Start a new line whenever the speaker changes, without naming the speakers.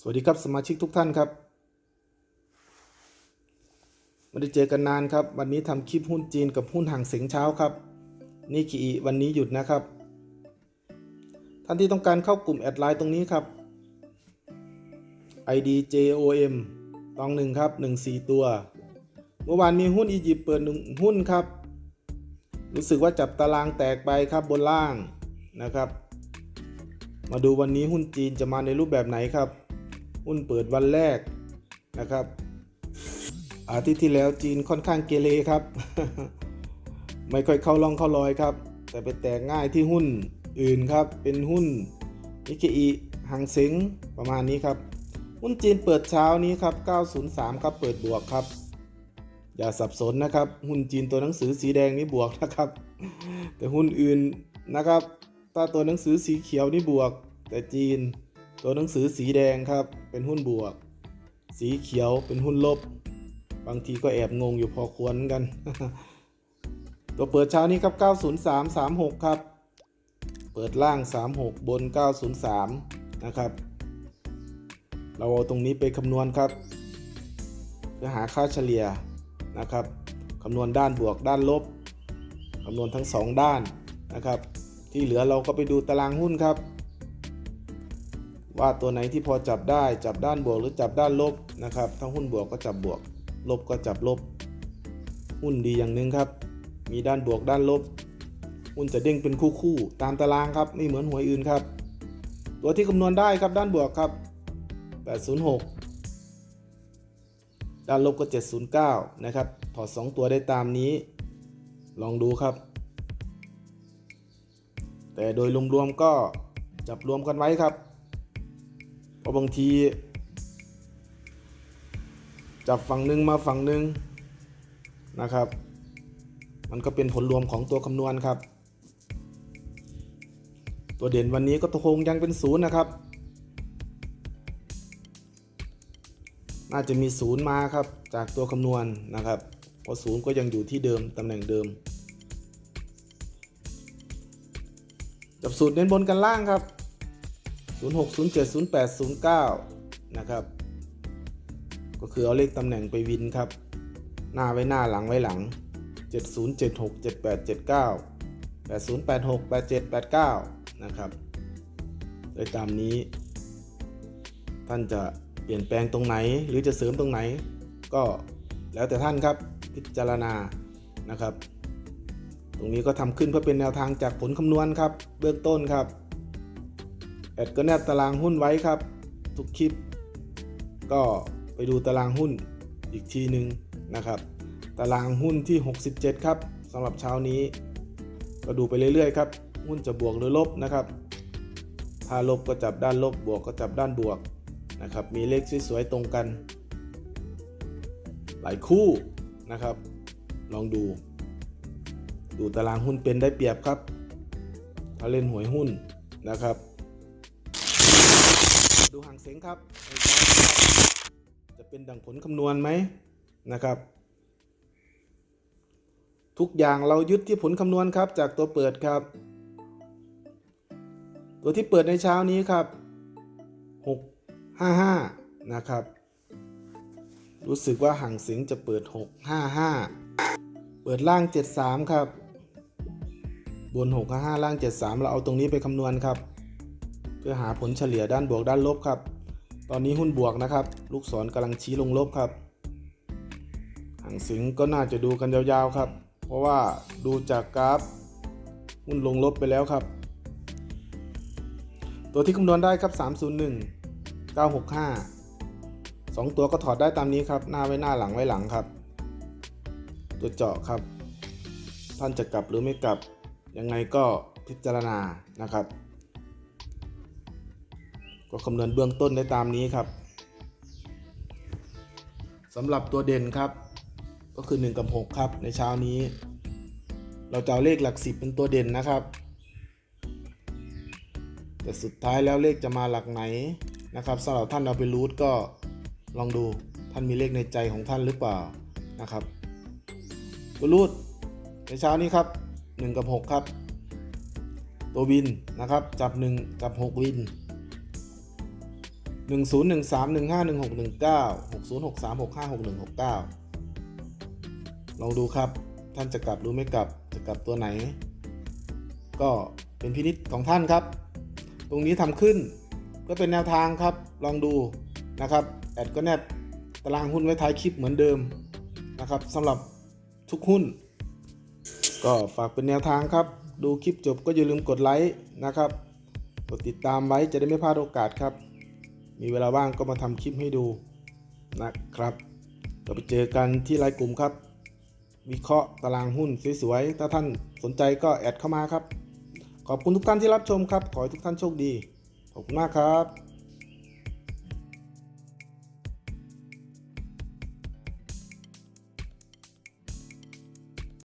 สวัสดีครับสมาชิกทุกท่านครับไม่ได้เจอกันนานครับ วันนี้ทำคลิปหุ้นจีนกับหุ้นห่างเสียงเช้าครับนี่คีวันนี้หยุดนะครับ ท่านที่ต้องการเข้ากลุ่มแอดไลน์ตรงนี้ครับ ID JOM ตองหนึ่งครับ1 4 ตัว เมื่อวานมีหุ้นอียิปต์เปิดหนึ่งหุ้นครับ รู้สึกว่าจับตารางแตกไปครับบนล่างนะครับ มาดูวันนี้หุ้นจีนจะมาในรูปแบบไหนครับ หุ้นเปิดวันแรกนะครับ อาทิตย์ที่แล้วจีนค่อนข้างเกเรครับ ไม่ค่อยเข้าล่องเข้ารอยครับ แต่ไปแตกง่ายที่หุ้นอื่นครับ เป็นหุ้นนิกเกอิหังเซ็งประมาณนี้ครับ หุ้นจีนเปิดเช้านี้ครับ 903 ครับ เปิดบวกครับ อย่าสับสนนะครับ หุ้นจีนตัวหนังสือสีแดงนี่บวกนะครับ แต่หุ้นอื่นนะครับ ถ้าตัวหนังสือสีเขียวนี่บวก แต่จีน ตัวหนังสือสีแดงครับ เป็นหุ้นบวก สีเขียวเป็นหุ้นลบ บางทีก็แอบงงอยู่พอควรกัน ตัวเปิดเช้านี้ครับ 90336 ครับ เปิดล่าง 36 บน 903 นะครับ เราเอาตรงนี้ไปคำนวณครับ เพื่อหาค่าเฉลี่ยนะครับคำนวณด้านบวกด้านลบคำนวณทั้ง 2 ด้านนะครับ ที่เหลือเราก็ไปดูตารางหุ้นครับ ว่าตัวไหนที่พอจับได้จับด้านบวกหรือจับด้านลบนะครับถ้าหุ้นบวกก็จับบวก ลบก็จับลบ หุ้นดีอย่างหนึ่งครับ มีด้านบวกด้านลบ หุ้นจะเด้งเป็นคู่คู่ๆตามตารางครับไม่เหมือนหวยอื่นครับ ตัวที่คำนวณได้ครับด้านบวกครับ 806 ด้านลบก็ 709 นะครับถอด2ตัวได้ตามนี้ ลองดูครับ แต่โดยรวมๆก็จับรวมกันไว้ครับ ราะบางที จับฝั่งหนึ่งมาฝั่งหนึ่งนะครับ มันก็เป็นผลรวมของตัวคำนวณครับ ตัวเด่นวันนี้ก็คงยังเป็นศูนย์นะครับ น่าจะมีศูนย์มาครับจากตัวคำนวณนะครับเพราะศูนย์ก็ยังอยู่ที่เดิมตำแหน่งเดิมจับสูตรเน้นบนกันล่างครับ 06 07 08 09 นะครับ ก็คือเอาเลขตำแหน่งไปวินครับ หน้าไว้หน้าหลังไว้หลัง 70 76 78 79 80 86 87 89 นะครับโดยตามนี้ ท่านจะเปลี่ยนแปลงตรงไหนหรือจะเสริมตรงไหน ก็แล้วแต่ท่านครับพิจารณานะครับ ตรงนี้ก็ทำขึ้นเพื่อเป็นแนวทางจากผลคำนวณครับ เบื้องต้นครับ แอดก็แนบตารางหุ้นไว้ครับ ทุกคลิป ก็ไปดูตารางหุ้นอีกทีหนึ่งนะครับ ตารางหุ้นที่ 67 ครับสำหรับเช้านี้ ก็ดูไปเรื่อยๆครับหุ้นจะบวกหรือลบนะครับ ถ้าลบก็จับด้านลบบวกก็จับด้านบวกนะครับ มีเลขสวยๆตรงกัน หลายคู่นะครับ ลองดู ดูตารางหุ้นเป็นได้เปรียบครับ ถ้าเล่นหวยหุ้นนะครับ ดูหางเสียงครับในเช้านี้ครับ จะเป็นดังผลคำนวณไหมนะครับ ทุกอย่างเรายึดที่ผลคำนวณครับ จากตัวเปิดครับ ตัวที่เปิดในเช้านี้ครับ 655 นะครับ รู้สึกว่าห่างเสียงจะเปิด 655 เปิดล่าง 73 ครับ บน 655 ล่าง 73 เราเอาตรงนี้ไปคำนวณครับ เพื่อหาผลเฉลี่ยด้านบวกด้านลบครับ ตอนนี้หุ้นบวกนะครับ ลูกศรกำลังชี้ลงลบครับห่างสียงก็น่าจะดูกันยาวๆครับ เพราะว่าดูจากกราฟหุ้นลงลบไปแล้วครับ ตัวที่คำนวณได้ครับ 301 965 2 ตัวก็ถอดได้ตามนี้ครับ หน้าไว้หน้าหลังไว้หลังครับ ตัวเจาะครับ ท่านจะกลับหรือไม่กลับ ยังไงก็พิจารณานะครับ ก็คำนวณเบื้องต้นได้ตามนี้ครับสำหรับตัวเด่นครับ ก็คือ 1 กับ 6 ครับในเช้านี้ เราจะเอาเลขหลักสิบเป็นตัวเด่นนะครับ แต่สุดท้ายแล้วเลขจะมาหลักไหนนะครับสำหรับท่านเอาไปรูทก็ลองดูท่านมีเลขในใจของท่านหรือเปล่านะครับตัวรูทในเช้านี้ครับ 1 กับ 6 ครับ ตัววินนะครับจับ 1 กับ 6 วิน ลองดูครับ ท่านจะกลับหรือไม่กลับจะกลับตัวไหน ก็เป็นพินิษของท่านครับ ตรงนี้ทำขึ้นก็เป็นแนวทางครับ ลองดูนะครับ แอดก็แนบตารางหุ้นไว้ท้ายคลิปเหมือนเดิมนะครับสำหรับทุกหุ้น ก็ฝากเป็นแนวทางครับ ดูคลิปจบก็อย่าลืมกดไลค์นะครับ กดติดตามไว้จะได้ไม่พลาดโอกาสครับ มีเวลาว่างก็มาทำคลิปให้ดูนะครับเราไปเจอกันที่ไลน์กลุ่มครับ วิเคราะห์ตารางหุ้นสวยๆ ถ้าท่านสนใจก็แอดเข้ามาครับ ขอบคุณทุกท่านที่รับชมครับ ขอให้ทุกท่านโชคดี ขอบคุณมากครับ